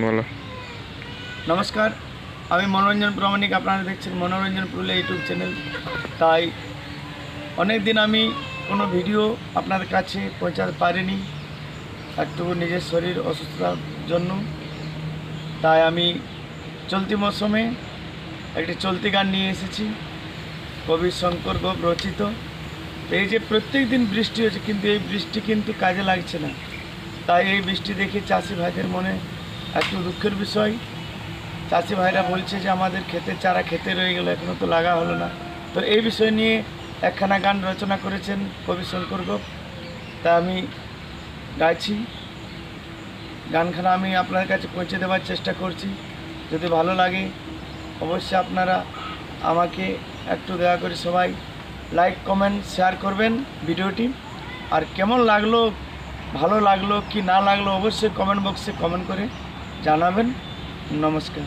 বলো। নমস্কার, আমি মনোরঞ্জন প্রামাণিক, আপনারা দেখছেন মনোরঞ্জন পুরুলিয়া ইউটিউব চ্যানেল। তাই অনেক দিন আমি কোনো ভিডিও আপনার কাছে পৌঁছাতে পারিনি একটু নিজের শরীর অসুস্থতার জন্য। তাই আমি চলতি মৌসুমে একটি চলতি গান নিয়ে এসেছি, কবি শঙ্কর গোপ রচিত। এই যে প্রত্যেক দিন বৃষ্টি হচ্ছে, কিন্তু এই বৃষ্টি কিন্তু কাজে লাগছে না। তাই এই বৃষ্টি দেখে চাষি ভাইদের মনে একটু দুঃখের বিষয়। চাষি ভাইরা বলছে যে আমাদের ক্ষেতের চারা খেতে রয়ে গেল এখনও তো লাগা হলো না। তো এই বিষয় নিয়ে একখানা গান রচনা করেছেন কবি শঙ্কর গোপ। তা আমি গাইছি। গানখানা আমি আপনার কাছে পৌঁছে দেওয়ার চেষ্টা করছি। যদি ভালো লাগে, অবশ্যই আপনারা আমাকে একটু দয়া করে সবাই লাইক, কমেন্ট, শেয়ার করবেন ভিডিওটি। আর কেমন লাগল, ভালো লাগল কি না লাগল, অবশ্যই কমেন্ট বক্সে কমেন্ট করে জানাবেন। নমস্কার।